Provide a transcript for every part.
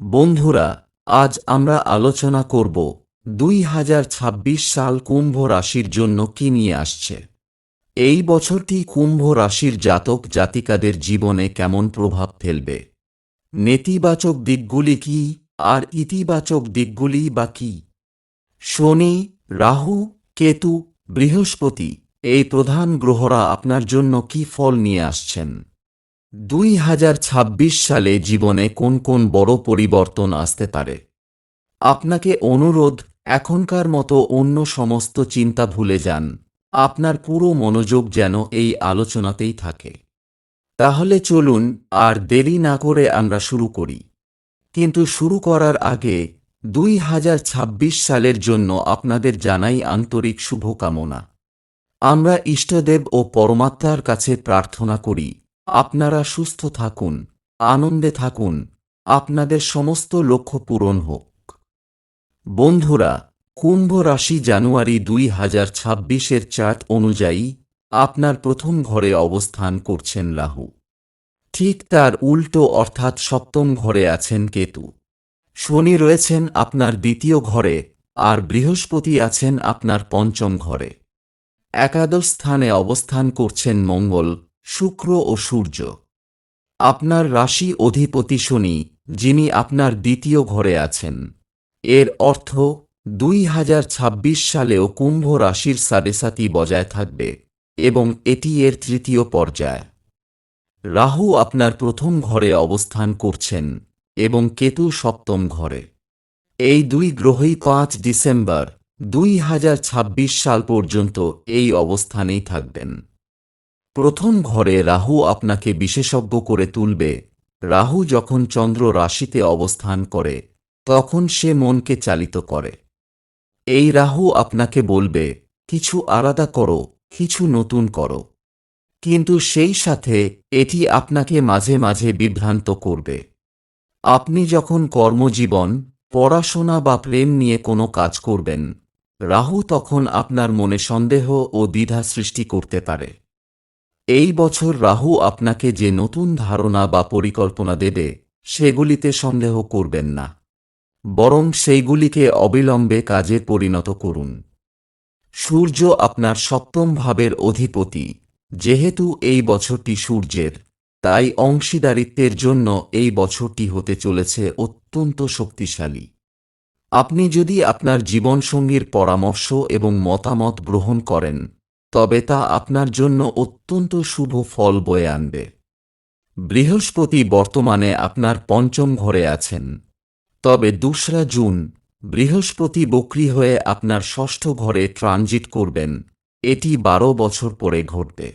বন্ধুরা, আজ আমরা আলোচনা করব দুই হাজার ছাব্বিশ সাল কুম্ভ রাশির জন্য কি নিয়ে আসছে। এই বছরটি কুম্ভ রাশির জাতক জাতিকাদের জীবনে কেমন প্রভাব ফেলবে? নেতিবাচক দিকগুলি কি আর ইতিবাচক দিকগুলি বা কি? শনি, রাহু, কেতু, বৃহস্পতি এই প্রধান গ্রহরা আপনার জন্য কি ফল নিয়ে আসছেন? দুই হাজার ছাব্বিশ সালে জীবনে কোন কোন বড় পরিবর্তন আসতে পারে? আপনাকে অনুরোধ, এখনকার মতো অন্য সমস্ত চিন্তা ভুলে যান। আপনার পুরো মনোযোগ যেন এই আলোচনাতেই থাকে। তাহলে চলুন, আর দেরি না করে আমরা শুরু করি। কিন্তু শুরু করার আগে, দুই হাজার ছাব্বিশ সালের জন্য আপনাদের জানাই আন্তরিক শুভকামনা। আমরা ইষ্টদেব ও পরমাত্মার কাছে প্রার্থনা করি আপনারা সুস্থ থাকুন, আনন্দে থাকুন, আপনাদের সমস্ত লক্ষ্য পূরণ হোক। বন্ধুরা, কুম্ভ রাশি জানুয়ারি দুই হাজার ছাব্বিশের চার্ট অনুযায়ী আপনার প্রথম ঘরে অবস্থান করছেন রাহু। ঠিক তার উল্টো অর্থাৎ সপ্তম ঘরে আছেন কেতু। শনি রয়েছেন আপনার দ্বিতীয় ঘরে আর বৃহস্পতি আছেন আপনার পঞ্চম ঘরে। একাদশ স্থানে অবস্থান করছেন মঙ্গল শুক্র ও সূর্য। আপনার রাশি অধিপতি শনি, যিনি আপনার দ্বিতীয় ঘরে আছেন। এর অর্থ, দুই হাজার ছাব্বিশ সালেও কুম্ভ রাশির সাড়েসাতি বজায় থাকবে, এবং এটি এর তৃতীয় পর্যায়। রাহু আপনার প্রথম ঘরে অবস্থান করছেন, এবং কেতু সপ্তম ঘরে। এই দুই গ্রহই পাঁচ ডিসেম্বর, দুই হাজার ছাব্বিশ সাল পর্যন্ত এই অবস্থানেই থাকবেন। প্রথম ঘরে রাহু আপনাকে বিশেষজ্ঞ করে তুলবে। রাহু যখন চন্দ্র রাশিতে অবস্থান করে, তখন সে মনকে চালিত করে। এই রাহু আপনাকে বলবে, কিছু আলাদা করো, কিছু নতুন করো। কিন্তু সেই সাথে এটি আপনাকে মাঝে মাঝে বিভ্রান্ত করবে। আপনি যখন কর্মজীবন, পড়াশোনা বা প্রেম নিয়ে কোনো কাজ করবেন, রাহু তখন আপনার মনে সন্দেহ ও দ্বিধা সৃষ্টি করতে পারে। এই বছর রাহু আপনাকে যে নতুন ধারণা বা পরিকল্পনা দেবে, সেগুলিতে সন্দেহ করবেন না। বরং সেইগুলিকে অবিলম্বে কাজে পরিণত করুন। সূর্য আপনার সপ্তম ভাবের অধিপতি। যেহেতু এই বছরটি সূর্যের, তাই অংশীদারিত্বের জন্য এই বছরটি হতে চলেছে অত্যন্ত শক্তিশালী। আপনি যদি আপনার জীবনসঙ্গীর পরামর্শ এবং মতামত গ্রহণ করেন তবে তা আপনার জন্য অত্যন্ত শুভ ফল বয়ে আনবে। বৃহস্পতি বর্তমানে আপনার পঞ্চম ঘরে আছেন। তবে দোসরা জুন, বৃহস্পতি বক্রি হয়ে আপনার ষষ্ঠ ঘরে ট্রানজিট করবেন। এটি বারো বছর পরে ঘটবে।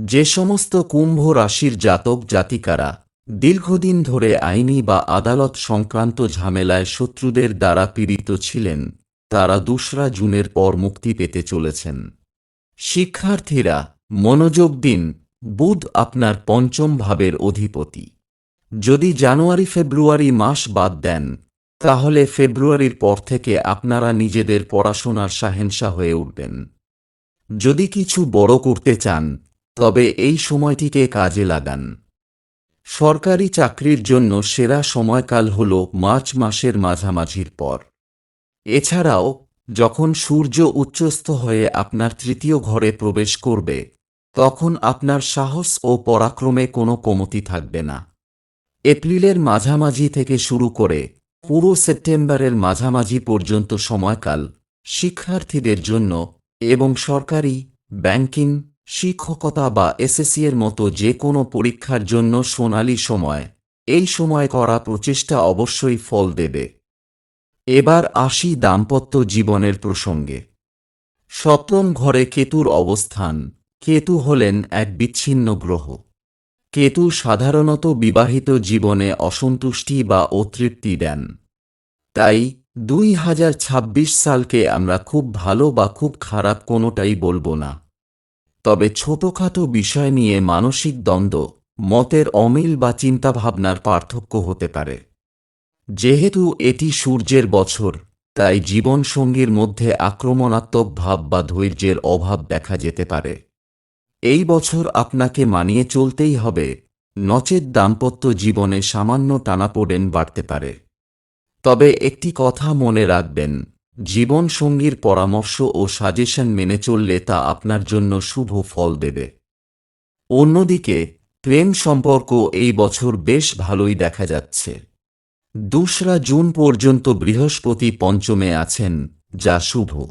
যে সমস্ত কুম্ভ রাশির জাতক জাতিকারা দীর্ঘদিন ধরে আইনি বা আদালত সংক্রান্ত ঝামেলায় শত্রুদের দ্বারা পীড়িত ছিলেন, তারা দোসরা জুনের পর মুক্তি পেতে চলেছেন। শিক্ষার্থীরা মনোযোগ দিন, বুধ আপনার পঞ্চম ভাবের অধিপতি। যদি জানুয়ারি ফেব্রুয়ারি মাস বাদ দেন, তাহলে ফেব্রুয়ারির পর থেকে আপনারা নিজেদের পড়াশোনার সাহেনশা হয়ে উঠবেন। যদি কিছু বড় করতে চান, তবে এই সময়টিকে কাজে লাগান। সরকারি চাকরির জন্য সেরা সময়কাল হল মার্চ মাসের মাঝামাঝির পর। এছাড়াও যখন সূর্য উচ্চস্থ হয়ে আপনার তৃতীয় ঘরে প্রবেশ করবে, তখন আপনার সাহস ও পরাক্রমে কোনো কমতি থাকবে না। এপ্রিলের মাঝামাঝি থেকে শুরু করে পুরো সেপ্টেম্বরের মাঝামাঝি পর্যন্ত সময়কাল শিক্ষার্থীদের জন্য এবং সরকারি, ব্যাংকিং, শিক্ষকতা বা এসএসসি এর মতো যে কোনো পরীক্ষার জন্য সোনালি সময়, এই সময় করা প্রচেষ্টা অবশ্যই ফল দেবে। এবার আসি দাম্পত্য জীবনের প্রসঙ্গে। সপ্তম ঘরে কেতুর অবস্থান। কেতু হলেন এক বিচ্ছিন্ন গ্রহ। কেতু সাধারণত বিবাহিত জীবনে অসন্তুষ্টি বা অতৃপ্তি দেন। তাই দুই হাজার ছাব্বিশ সালকে আমরা খুব ভালো বা খুব খারাপ কোনোটাই বলব না। তবে ছোটখাটো বিষয় নিয়ে মানসিক দ্বন্দ্ব, মতের অমিল বা চিন্তাভাবনার পার্থক্য হতে পারে। যেহেতু এটি সূর্যের বছর, তাই জীবনসঙ্গীর মধ্যে আক্রমণাত্মক ভাব বা ধৈর্যের অভাব দেখা যেতে পারে। এই বছর আপনাকে মানিয়ে চলতেই হবে, নচেত দাম্পত্য জীবনে সামান্য টানাপোড়েন বাড়তে পারে। তবে একটি কথা মনে রাখবেন জীবন সঙ্গীর পরামর্শ ও সাজেশন মেনে চললে তা আপনার জন্য শুভ ফল দেবে। অন্যদিকে, প্রেম সম্পর্ক এই বছর বেশ ভালোই দেখা যাচ্ছে। দোসরা জুন পর্যন্ত বৃহস্পতি পঞ্চমে আছেন, যা শুভ।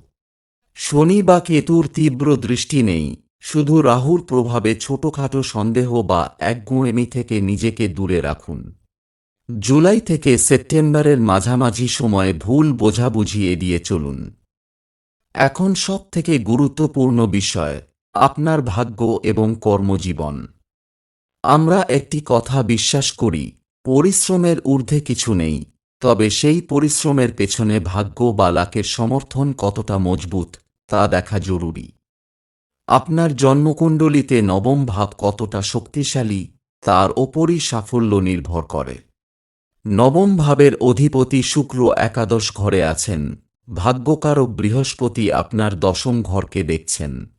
শনি বা কেতুর তীব্র দৃষ্টি নেই, শুধু রাহুর প্রভাবে ছোটখাটো সন্দেহ বা একগুঁয়েমি থেকে নিজেকে দূরে রাখুন। জুলাই থেকে সেপ্টেম্বরের মাঝামাঝি সময়ে ভুল বোঝাবুঝি এড়িয়ে চলুন। এখন সব থেকে গুরুত্বপূর্ণ বিষয়, আপনার ভাগ্য এবং কর্মজীবন। আমরা একটি কথা বিশ্বাস করি পরিশ্রমের ঊর্ধ্বে কিছু নেই, তবে সেই পরিশ্রমের পেছনে ভাগ্য বা লাকের সমর্থন কতটা মজবুত, তা দেখা জরুরি। আপনার জন্মকুণ্ডলিতে নবম ভাব কতটা শক্তিশালী, তার ওপরই সাফল্য নির্ভর করে। নবম ভাবের অধিপতি শুক্র একাদশ ঘরে আছেন, ভাগ্যকারক বৃহস্পতি আপনার দশম ঘরকে দেখছেন।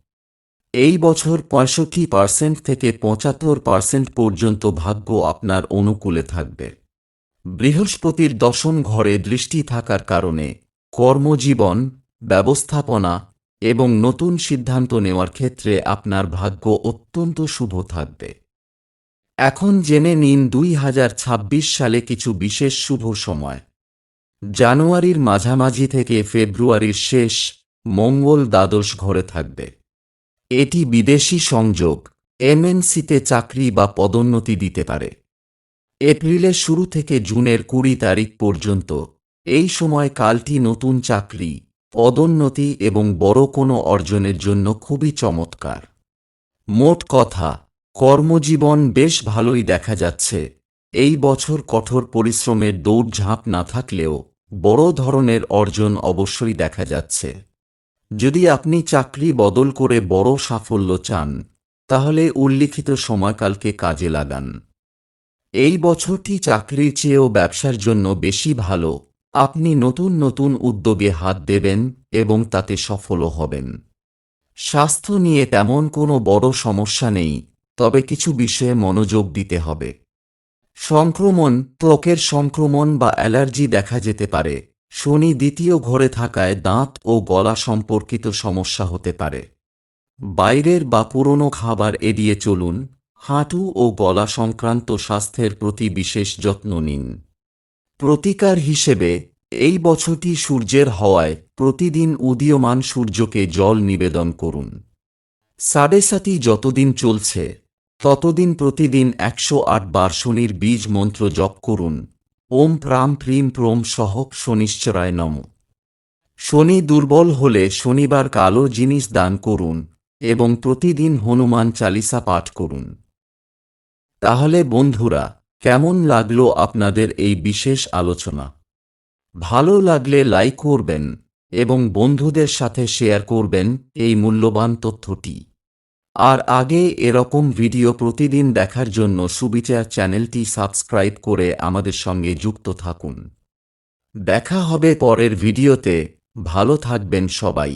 এই বছর পঁয়ষট্টি পার্সেন্ট থেকে পঁচাত্তর পার্সেন্ট পর্যন্ত ভাগ্য আপনার অনুকূলে থাকবে। বৃহস্পতির দশম ঘরে দৃষ্টি থাকার কারণে কর্মজীবন, ব্যবস্থাপনা এবং নতুন সিদ্ধান্ত নেওয়ার ক্ষেত্রে আপনার ভাগ্য অত্যন্ত শুভ থাকবে। এখন জেনে নিন দুই হাজার ছাব্বিশ সালে কিছু বিশেষ শুভ সময়। জানুয়ারির মাঝামাঝি থেকে ফেব্রুয়ারির শেষ মঙ্গল দ্বাদশ ঘরে থাকবে। এটি বিদেশি সংযোগ, এমএনসিতে চাকরি বা পদোন্নতি দিতে পারে। এপ্রিলের শুরু থেকে জুনের কুড়ি তারিখ পর্যন্ত, এই সময় কালটি নতুন চাকরি, পদোন্নতি এবং বড় কোনো অর্জনের জন্য খুবই চমৎকার। মোট কথা, কর্মজীবন বেশ ভালোই দেখা যাচ্ছে। এই বছর কঠোর পরিশ্রমের দৌড়ঝাঁপ না থাকলেও বড় ধরনের অর্জন অবশ্যই দেখা যাচ্ছে। যদি আপনি চাকরি বদল করে বড় সাফল্য চান, তাহলে উল্লিখিত সময়কালকে কাজে লাগান। এই বছরটি চাকরির চেয়েও ব্যবসার জন্য বেশি ভালো। আপনি নতুন নতুন উদ্যোগে হাত দেবেন এবং তাতে সফলও হবেন। স্বাস্থ্য নিয়ে তেমন কোনো বড় সমস্যা নেই, তবে কিছু বিষয়ে মনোযোগ দিতে হবে। সংক্রমণ, ত্বকের সংক্রমণ বা অ্যালার্জি দেখা যেতে পারে। শনি দ্বিতীয় ঘরে থাকায় দাঁত ও গলা সম্পর্কিত সমস্যা হতে পারে। বাইরের বা পুরনো খাবার এড়িয়ে চলুন, হাঁটু ও গলা সংক্রান্ত স্বাস্থ্যের প্রতি বিশেষ যত্ন নিন। প্রতিকার হিসেবে, এই বছরটি সূর্যের হওয়ায় প্রতিদিন উদীয়মান সূর্যকে জল নিবেদন করুন। সাড়ে সাতি যতদিন চলছে, ততদিন প্রতিদিন একশো আট বার শনির বীজ মন্ত্র জপ করুন। ওম প্রাম প্রিম প্রোম সহ শনিশ্চরায় নম। শনি দুর্বল হলে শনিবার কালো জিনিস দান করুন এবং প্রতিদিন হনুমান চালিসা পাঠ করুন। তাহলে বন্ধুরা, কেমন লাগল আপনাদের এই বিশেষ আলোচনা? ভালো লাগলে লাইক করবেন এবং বন্ধুদের সাথে শেয়ার করবেন এই মূল্যবান তথ্যটি। আর আগে এরকম ভিডিও প্রতিদিন দেখার জন্য সুবিচার চ্যানেলটি সাবস্ক্রাইব করে আমাদের সঙ্গে যুক্ত থাকুন। দেখা হবে পরের ভিডিওতে। ভালো থাকবেন সবাই।